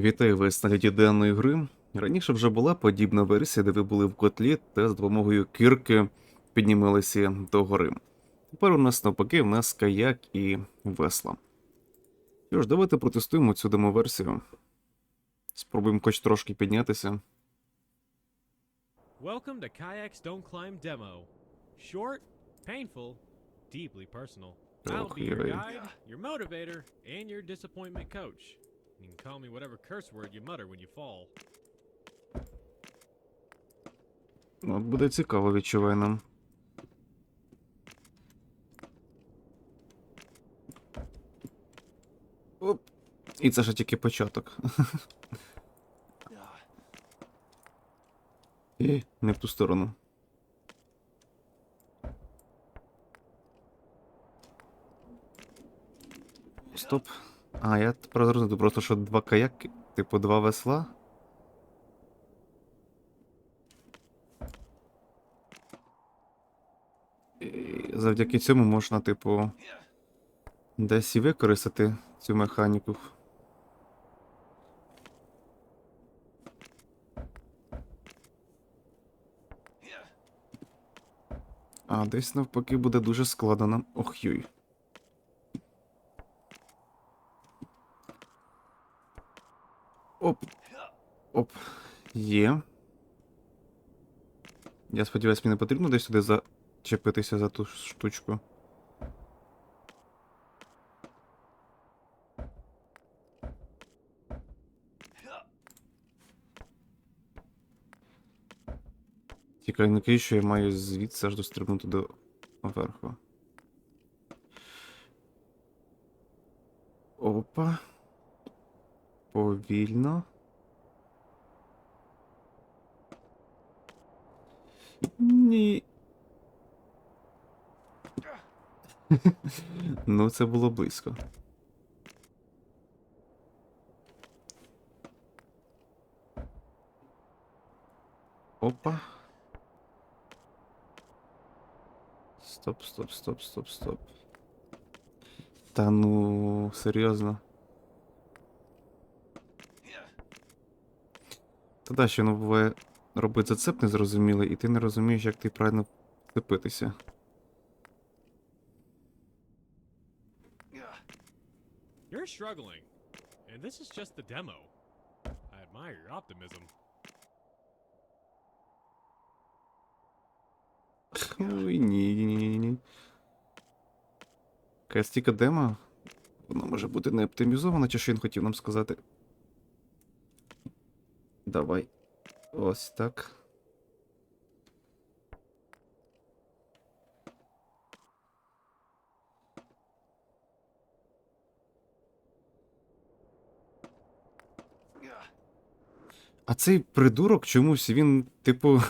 Вітаю вас на гляді денної гри. Раніше вже була подібна версія, де ви були в котлі та з допомогою кірки піднімалися до гори. Тепер у нас навпаки, в нас каяк і весла. Що ж, давайте протестуємо цю демоверсію. Спробуємо хоч трошки піднятися. Welcome to Kayaks Don't Climb demo. Short, painful, deeply personal. I'll be your guide, your motivator, and your disappointment coach. You can call me whatever curse word you mutter when you fall. Ну, От буде цікаво, відчуваю нам. Оп. І це ще тільки початок. І не в ту сторону. Стоп. А, я тепер зрозумів, просто що два каяки, типу два весла. І завдяки цьому можна, типу, десь і використати цю механіку. А десь навпаки буде дуже складно. Ох юй. Оп. Оп. Є. Я сподіваюся, мені не потрібно десь сюди зачепитися за ту штучку. Тікай не кажи, що я маю звідси аж дострибнути до верху. Опа. Повільно. Ні. ну, це було близько. Опа. Стоп, стоп, стоп, стоп, стоп. Та ну, серйозно. Та да, ще ну буває робить зацеп незрозумілий, і ти не розумієш, як ти правильно вцепитися. You're struggling, and this is just the demo. I admire your optimism. Ой, ні, ні, ні, ні, тільки демо. Воно може бути не оптимізовано, чи що він хотів нам сказати. Давай. Ось так. А цей придурок чомусь він, типу,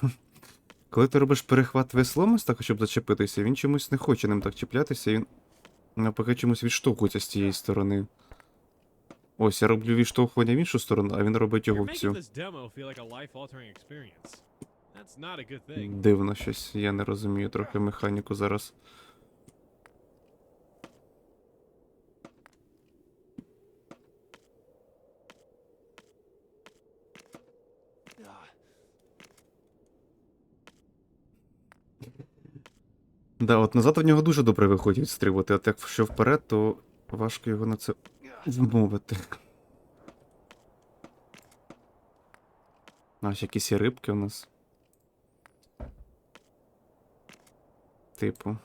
коли ти робиш перехват веслом, ось так, щоб зачепитися, він чомусь не хоче ним так чіплятися, він навпаки чомусь відштовхується з тієї сторони. Ось, я роблю відштовхування в іншу сторону, а він робить його в цю. Дивно щось, я не розумію трохи механіку зараз. Да, от назад в нього дуже добре виходить відстрибувати, а так що вперед, то важко його на це вмовити. А, ще якісь рибки у нас. Типу.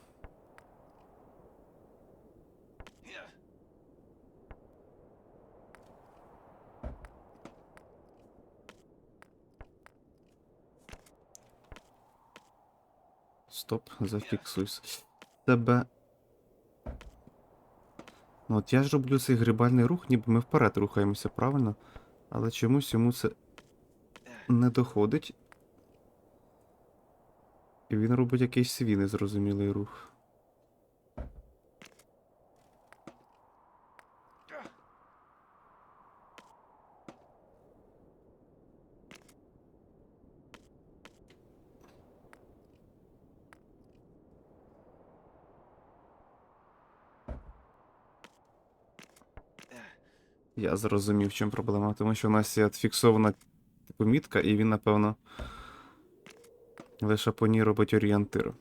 Стоп, зафіксуйся. Тебе. Ну от я ж роблю цей грибальний рух, ніби ми вперед рухаємося, правильно? Але чомусь йому це не доходить. І він робить якийсь свій незрозумілий рух. Я зрозумів, в чому проблема, тому що в нас є фіксована типу, помітка, і він, напевно, лише по ній робить орієнтир.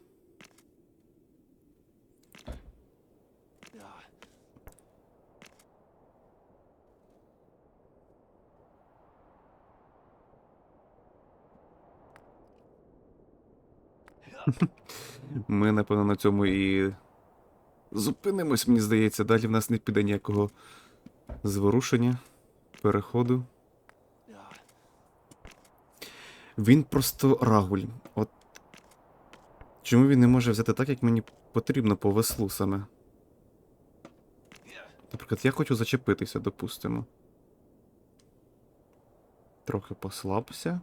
Ми, напевно, на цьому і зупинимось, мені здається, далі в нас не піде ніякого зворушення, переходу. Він просто рагуль. От. Чому він не може взяти так, як мені потрібно по веслу саме? Наприклад, я хочу зачепитися, допустимо. Трохи послабся.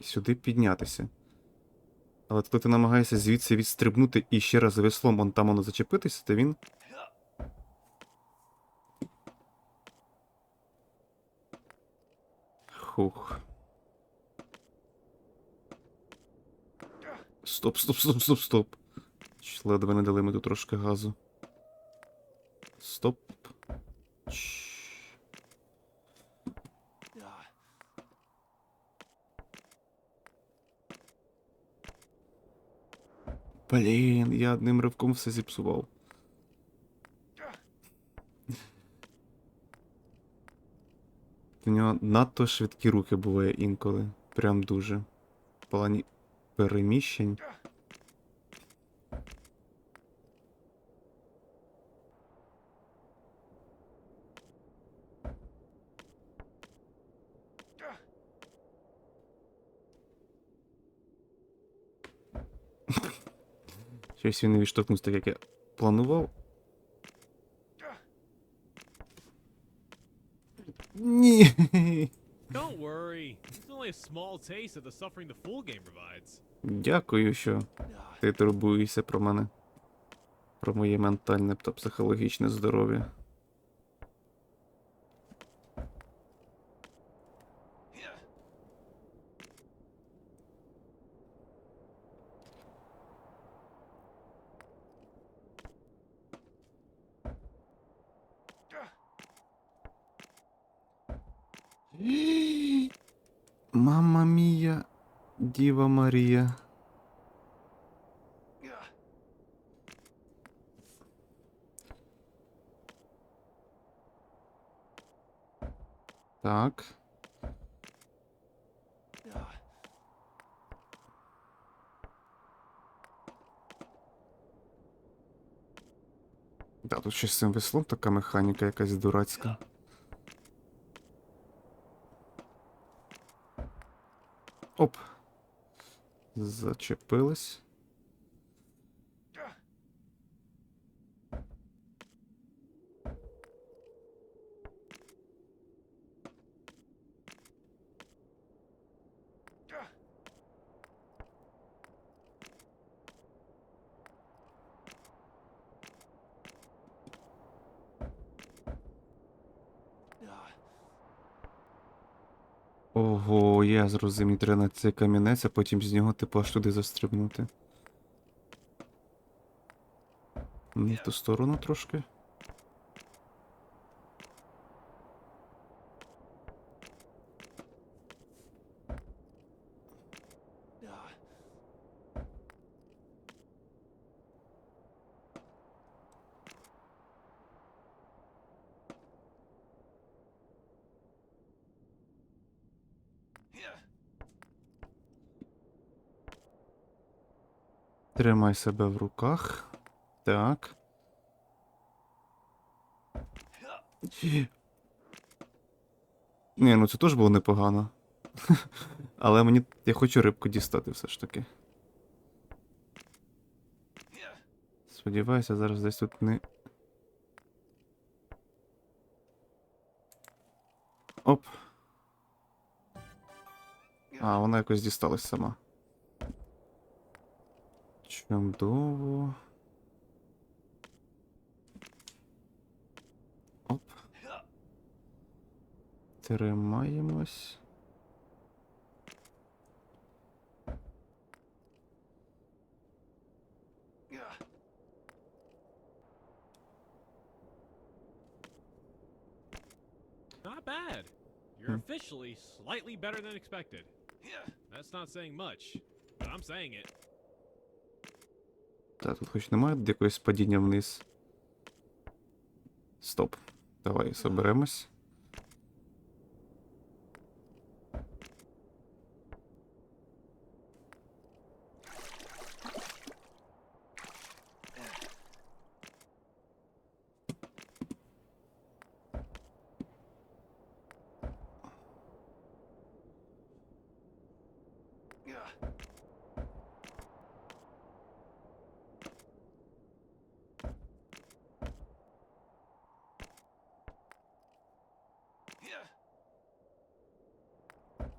Сюди піднятися. Але коли ти намагаєшся звідси відстрибнути і ще раз веслом он там воно зачепитися, то він. Хух. Стоп, стоп, стоп, стоп, стоп. Ледве не дали ми тут трошки газу. Стоп. Блін, я одним ривком все зіпсував. У нього надто швидкі руки були інколи. Прям дуже. В плані переміщень. Щось він не відштовхнувся так, як я планував. Ні. Don't worry. It's only a small taste of the suffering the full game provides. Дякую, що ти турбуєшся про мене. Про моє ментальне та психологічне здоров'я. Мама мія, Діва Марія. Так. Да, тут щось з цим веслом така механіка якась дурацька. Оп. Зачепилась. Я зрозумів, треба на цей камінець, а потім з нього типу аж туди застрибнути. Не в ту сторону трошки. Тримай себе в руках. Так. Ні, ну це теж було непогано. Але мені. Я хочу рибку дістати все ж таки. Сподіваюся, зараз десь тут не. Оп. А, вона якось дісталась сама. Оп. Тримаємось. Not bad. You're hmm. officially slightly better than expected. That's not saying much, but I'm saying it. Та тут хоч немає якогось падіння вниз. Стоп. Давай соберемось.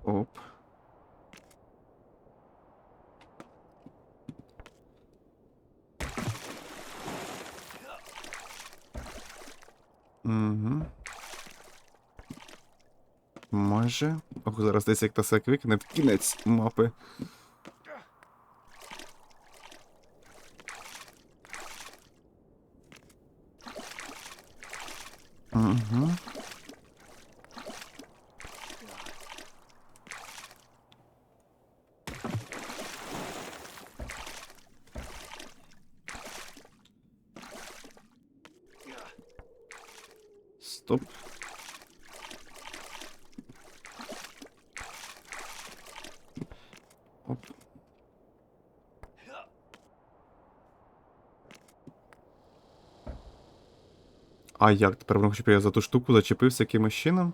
Оп. Угу. Майже. Ох, зараз десь як та тасак викине в кінець мапи. Угу. Стоп. Оп. А як тепер воно щоб я за ту штуку зачепився якимось чином?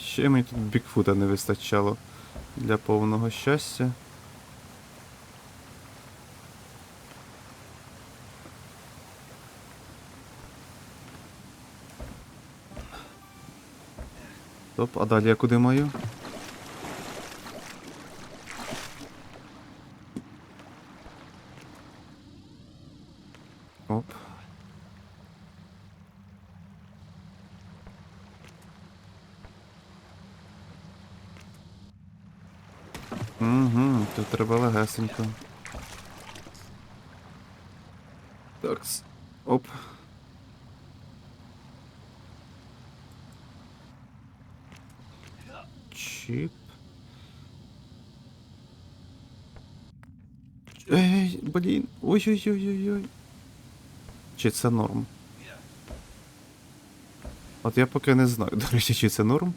Ще мені тут Бікфута не вистачало для повного щастя. Стоп, а далі я куди маю? Оп. Угу, тут треба легесенько. Такс. Оп. Чіп. Ей, блін. Ой-ой-ой-ой-ой. Чи це норм? От я поки не знаю, до речі, чи це норм.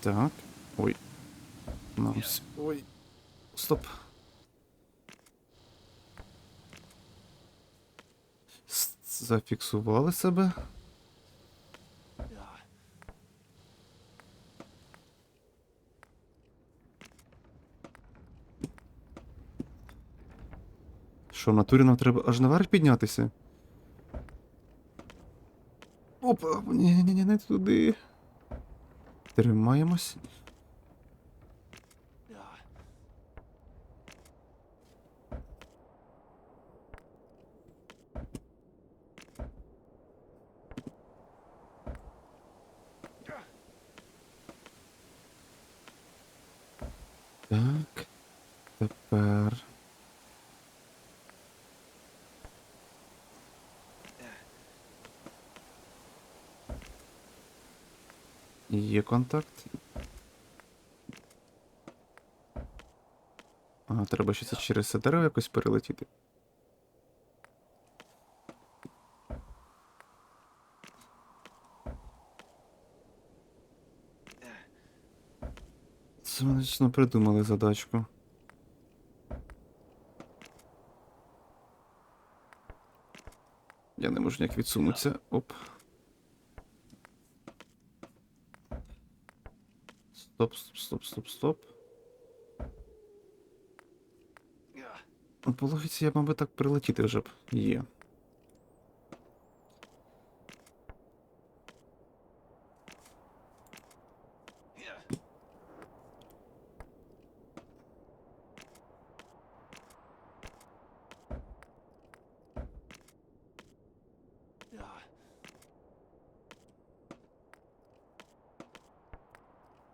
Так. Ой. С- Ой. Стоп. Зафіксували себе. Що, в натурі нам треба аж наверх піднятися? Опа, ні, ні, ні, не туди. Тримаємось. Так. Тепер. Є контакт. Ага, треба ще це через це дерево якось перелетіти. Точно придумали задачку. Я не можу ніяк відсунутися. Оп. Стоп, стоп, стоп, стоп, стоп. Ну, По логіці я, мабуть, так прилетіти вже б. Є.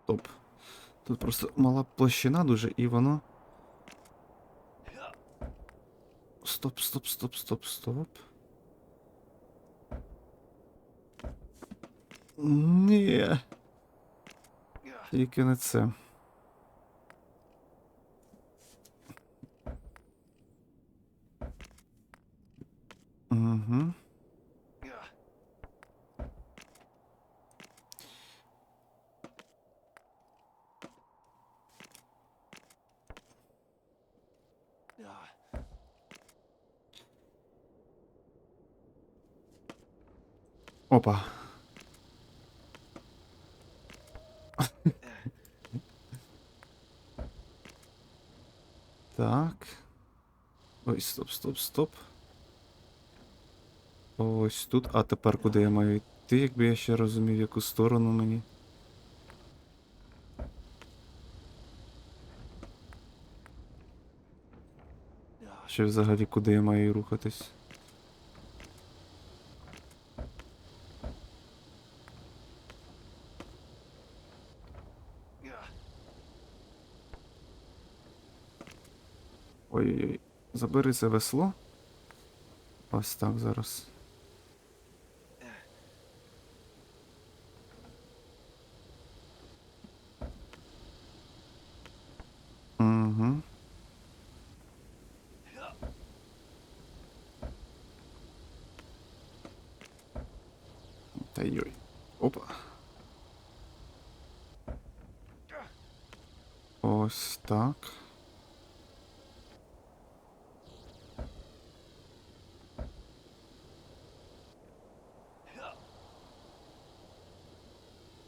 Стоп. Тут просто мала площина дуже, і воно. Стоп, стоп, стоп, стоп, стоп. Ні. Тільки не це. Угу. Опа. Так. Ой, стоп, стоп, стоп. Ось тут. А тепер куди я маю йти, якби я ще розумів, яку сторону мені. Ще взагалі куди я маю рухатись? Забери це весло. Ось так зараз. Угу. Та йой. Опа. Ось так.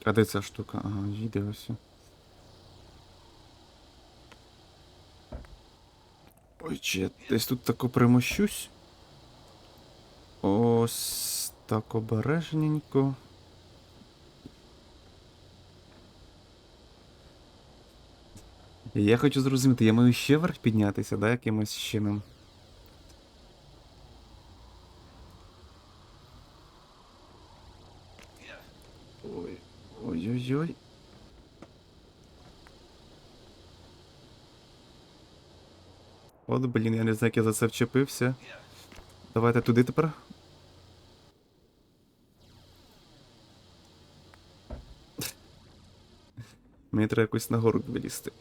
А де ця штука? Ага, їде ось. Ой, чи я десь тут тако примощусь? Ось так обережненько. Я хочу зрозуміти, я маю ще вверх піднятися, да, якимось чином. Ой, ой-ой-ой. От, знаю, як я за це вчепився. Давайте туди тепер. Мені треба якось нагору вилізти.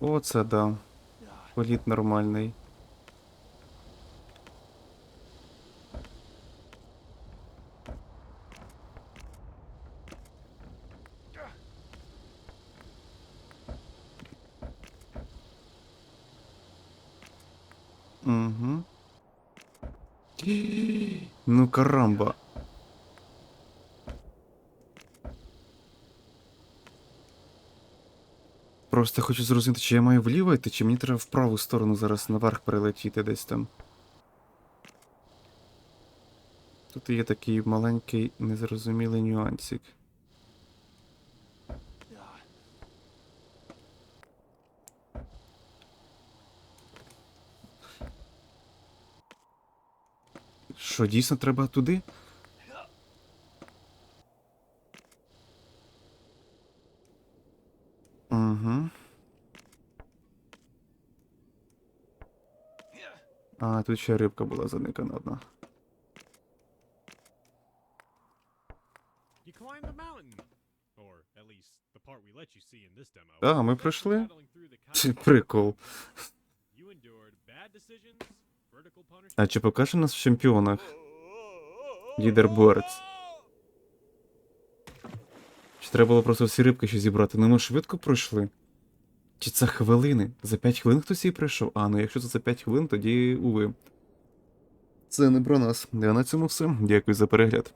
Оце да. Політ нормальний. Угу. Ну карамба. Просто хочу зрозуміти, чи я маю вліво йти, чи мені треба в праву сторону зараз наверх перелетіти десь там. Тут є такий маленький незрозумілий нюансик. Що, дійсно треба туди? Угу. А, тут ще рибка була заникана одна. Да, ми пройшли. прикол. А чи покаже нас в чемпіонах? Лідербордс. Чи треба було просто всі рибки ще зібрати? Ну ми швидко пройшли. Чи це хвилини? За 5 хвилин хтось і прийшов? А, ну якщо це за 5 хвилин, тоді уви. Це не про нас. Я на цьому все. Дякую за перегляд.